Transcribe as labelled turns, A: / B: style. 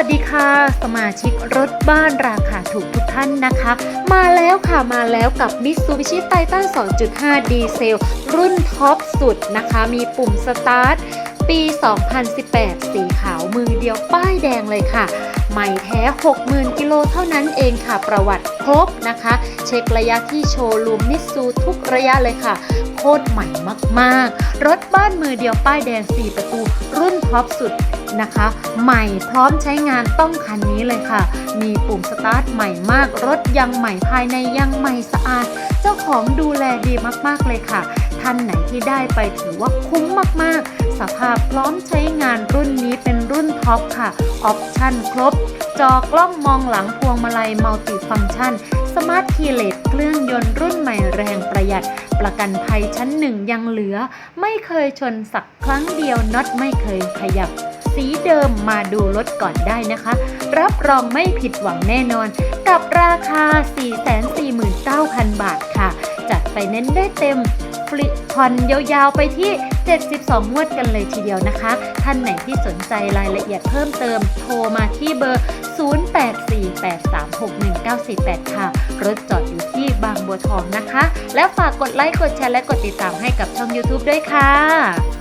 A: วัสดีค่ะ สมาชิกรถบ้านราคาถูกทุกท่านนะคะ มาแล้วค่ะมาแล้วกับ Mitsubishi Titan 2.5 ดีเซล รุ่นท็อปสุดนะคะ มีปุ่มสตาร์ท ปี 2018 สีขาวมือเดียวป้ายแดงเลยค่ะ ใหม่แท้ 60,000 กิโลเท่านั้นเองค่ะ ประวัติครบนะคะ เช็คระยะที่โชว์รูมมิตซูทุกระยะเลยค่ะ โคตรใหม่มากๆ รถบ้านมือเดียวป้ายแดง 4 ประตูรุ่น ท็อปสุดนะคะ ใหม่พร้อมใช้งานต้องคันนี้เลยค่ะ มีปุ่มสตาร์ทใหม่มาก รถยังใหม่ภายในยังใหม่สะอาด เจ้าของดูแลดีมากๆเลยค่ะ ท่านไหนที่ได้ไปถือว่าคุ้มมากๆ สภาพพร้อมใช้งานรุ่นนี้เป็นรุ่น ท็อปค่ะ ออปชั่นครบ จอกล้องมองหลังพวงมาลัยมัลติฟังก์ชัน สมาร์ทคีเลสเครื่องยนต์รุ่นใหม่แรงประหยัด ประกันภัยชั้นหนึ่งยังเหลือ ไม่เคยชนสักครั้งเดียวน็อตไม่เคยขยับ สีเดิมมาดูรถก่อนได้นะคะ รับรองไม่ผิดหวังแน่นอน กับราคา 449,000 บาทค่ะ จัดไปเน้นได้เต็มฟลิผ่อนยาวๆไปที่ 72 งวดกันเลยทีเดียวนะคะ ท่านไหนที่สนใจรายละเอียดเพิ่มเติมโทรมาที่เบอร์ 0848361948 ค่ะ รถจอดอยู่ที่บางบัวทองนะคะ และฝากกดไลค์ กดแชร์ และกดติดตามให้กับช่อง YouTube ด้วยค่ะ